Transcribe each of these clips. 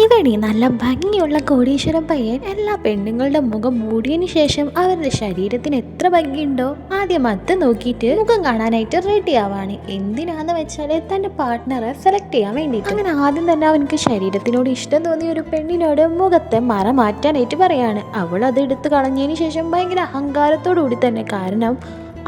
ഇവിടെ നല്ല ഭംഗിയുള്ള കോടീശ്വരം പയ്യൻ എല്ലാ പെണ്ണുങ്ങളുടെ മുഖം മൂടിയതിന് ശേഷം അവരുടെ ശരീരത്തിന് എത്ര ഭംഗിയുണ്ടോ ആദ്യം അത് നോക്കിയിട്ട് മുഖം കാണാനായിട്ട് റെഡി ആവാണ്. എന്തിനാന്ന് വെച്ചാൽ തന്റെ പാർട്ട്ണറെ സെലക്ട് ചെയ്യാൻ വേണ്ടിയിട്ട്. അങ്ങനെ ആദ്യം തന്നെ അവനക്ക് ശരീരത്തിനോട് ഇഷ്ടം തോന്നിയ ഒരു പെണ്ണിനോട് മുഖത്തെ മറ മാറ്റാനായിട്ട് പറയാണ്. അവൾ അത് എടുത്തു കളഞ്ഞതിന് ശേഷം ഭയങ്കര അഹങ്കാരത്തോടു കൂടി തന്നെ കാരണം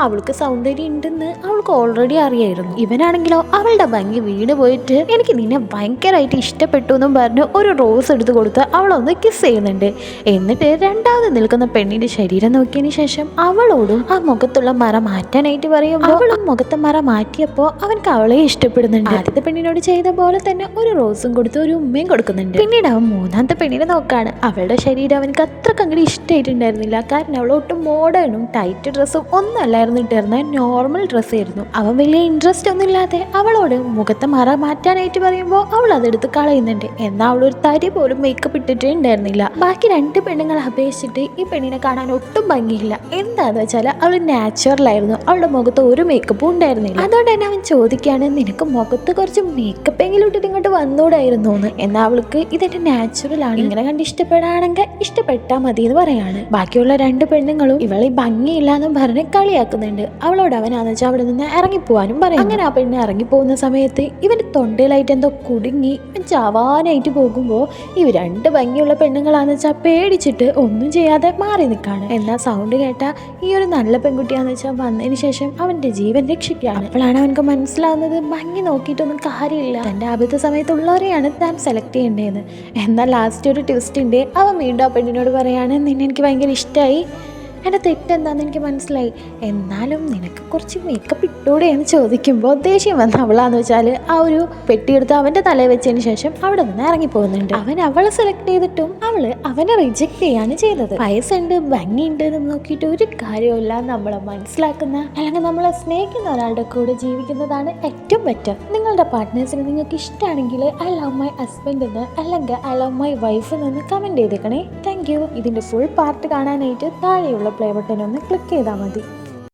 അവൾക്ക് സൗന്ദര്യം ഉണ്ടെന്ന് അവൾക്ക് ഓൾറെഡി അറിയായിരുന്നു. ഇവനാണെങ്കിലോ അവളുടെ ഭംഗി വീണ് പോയിട്ട് എനിക്ക് നിന്നെ ഭയങ്കരമായിട്ട് ഇഷ്ടപ്പെട്ടു എന്നും പറഞ്ഞ് ഒരു റോസ് എടുത്ത് കൊടുത്ത് അവളൊന്ന് കിസ് ചെയ്യുന്നുണ്ട്. എന്നിട്ട് രണ്ടാമത് നിൽക്കുന്ന പെണ്ണിന്റെ ശരീരം നോക്കിയതിന് ശേഷം അവളോടും ആ മുഖത്തുള്ള മറ മാറ്റാനായിട്ട് പറയുമ്പോൾ അവളും മുഖത്തെ മറ മാറ്റിയപ്പോൾ അവൻക്ക് അവളെ ഇഷ്ടപ്പെടുന്നുണ്ട്. ആദ്യത്തെ പെണ്ണിനോട് ചെയ്ത പോലെ തന്നെ ഒരു റോസും കൊടുത്ത് ഒരു ഉമ്മയും കൊടുക്കുന്നുണ്ട്. പിന്നീട് അവൻ മൂന്നാമത്തെ പെണ്ണിനെ നോക്കാണ്. അവളുടെ ശരീരം അവനക്ക് അത്രയ്ക്ക് അങ്ങോട്ട് ഇഷ്ടമായിട്ടുണ്ടായിരുന്നില്ല. കാരണം അവൾ ഒട്ടും മോഡേണും ടൈറ്റ് ഡ്രസ്സും ഒന്നും അല്ലായിരുന്നു ഇട്ടിരുന്ന നോർമൽ ഡ്രസ്സായിരുന്നു അവൻ വലിയ ഇൻട്രസ്റ്റ് ഒന്നും ഇല്ലാതെ അവളോട് മുഖത്തെ മറ മാറ്റാനായിട്ട് പറയുമ്പോൾ അവൾ അതെടുത്ത് കളയുന്നുണ്ട്. എന്നാൽ അവൾ ഒരു തരി പോലും മേക്കപ്പ് ഇട്ടിട്ടേ ഉണ്ടായിരുന്നില്ല. ബാക്കി രണ്ട് പെണ്ണുങ്ങളെ അപേക്ഷിച്ചിട്ട് ഈ പെണ്ണിനെ കാണാൻ ഒട്ടും ഭംഗിയില്ല. എന്താന്ന് വെച്ചാൽ അവൾ നാച്ചുറൽ ആയിരുന്നു. അവളുടെ മുഖത്ത് ഒരു മേക്കപ്പും ഉണ്ടായിരുന്നില്ല. അതുകൊണ്ട് തന്നെ അവൻ ചോദിക്കുകയാണ് നിനക്ക് മുഖത്ത് കുറച്ച് മേക്കപ്പ് എങ്കിലും ഇട്ടിട്ട് ഇങ്ങോട്ട് വന്നൂടായിരുന്നു എന്ന് എന്നാൽ അവൾക്ക് ഇതെന്റെ നാച്ചുറൽ ആണ്. ഇങ്ങനെ കണ്ട് ഇഷ്ടപ്പെടാണെങ്കിൽ ഇഷ്ടപ്പെട്ടാൽ മതി എന്ന് പറയാണ്. ബാക്കിയുള്ള രണ്ട് പെണ്ണുങ്ങളും ഇവളെ ഭംഗിയില്ല എന്നും പറഞ്ഞ് കളിയാക്കുന്നുണ്ട് അവളോട് അവനാന്ന് വെച്ചാൽ അവിടെ നിന്ന് ഇറങ്ങിപ്പോവാനും പറയും. അങ്ങനെ ആ പെണ്ണ് ഇറങ്ങിപ്പോകുന്ന സമയത്ത് ഇവന്റെ തൊണ്ടയിലായിട്ട് എന്തോ കുടുങ്ങി ചാവാനായിട്ട് പോകുമ്പോൾ ഇവ രണ്ട് ഭംഗിയുള്ള പെണ്ണുങ്ങളാന്ന് വെച്ചാൽ പേടിച്ചിട്ട് ഒന്നും ചെയ്യാതെ മാറി നിൽക്കാണ് എന്നാൽ സൗണ്ട് കേട്ട ഈ ഒരു നല്ല പെൺകുട്ടിയാന്ന് വെച്ചാൽ വന്നതിന് ശേഷം അവന്റെ ജീവൻ രക്ഷിക്കുകയാണ്. അപ്പോഴാണ് അവനക്ക് മനസ്സിലാവുന്നത് ഭംഗി നോക്കിയിട്ടൊന്നും കാര്യമില്ല. തന്റെ ആപത്ത് സമയത്തുള്ളവരെയാണ് താൻ സെലക്ട് ചെയ്യേണ്ടതെന്ന്. എന്നാൽ ലാസ്റ്റ് ഒരു ട്വിസ്റ്റ് ഉണ്ട് അവൻ വീണ്ടും ആ പെണ്ണിനോട് പറയാണ് നിന്നെ എനിക്ക് ഭയങ്കര ഇഷ്ടമായി എന്റെ തെറ്റെന്താന്ന് എനിക്ക് മനസ്സിലായി. എന്നാലും നിനക്ക് കുറച്ച് മേക്കപ്പ് ഇട്ടൂടെ എന്ന് ചോദിക്കുമ്പോൾ ദേഷ്യം വന്ന അവളാന്ന് വെച്ചാൽ ആ ഒരു പെട്ടിയെടുത്ത് അവന്റെ തലയിൽ വെച്ചതിന് ശേഷം അവിടെ നിന്ന് ഇറങ്ങി പോകുന്നുണ്ട് അവൻ അവളെ സെലക്ട് ചെയ്തിട്ടും അവൾ അവനെ റിജക്ട് ചെയ്യാണ് ചെയ്തത്. വയസ്സുണ്ട് ഭംഗിയുണ്ട് എന്ന് നോക്കിയിട്ട് ഒരു കാര്യമില്ല നമ്മളെ മനസ്സിലാക്കുന്ന അല്ലെങ്കിൽ നമ്മളെ സ്നേഹിക്കുന്ന ഒരാളുടെ കൂടെ ജീവിക്കുന്നതാണ് ഏറ്റവും ബെറ്റർ നിങ്ങളുടെ പാർട്ട്നേഴ്സിന് നിങ്ങൾക്ക് ഇഷ്ടമാണെങ്കിൽ ഐ ലവ് മൈ ഹസ്ബൻഡ് എന്ന് അല്ലെങ്കിൽ ഐ ലവ് മൈ വൈഫ് എന്ന് കമന്റ് ചെയ്തേക്കണേ. താങ്ക് യു ഇതിന്റെ ഫുൾ പാർട്ട് കാണാനായിട്ട് താഴെയുള്ള പ്ലേ ബട്ടൺ ഒന്ന് ക്ലിക്ക് ചെയ്താൽ മതി.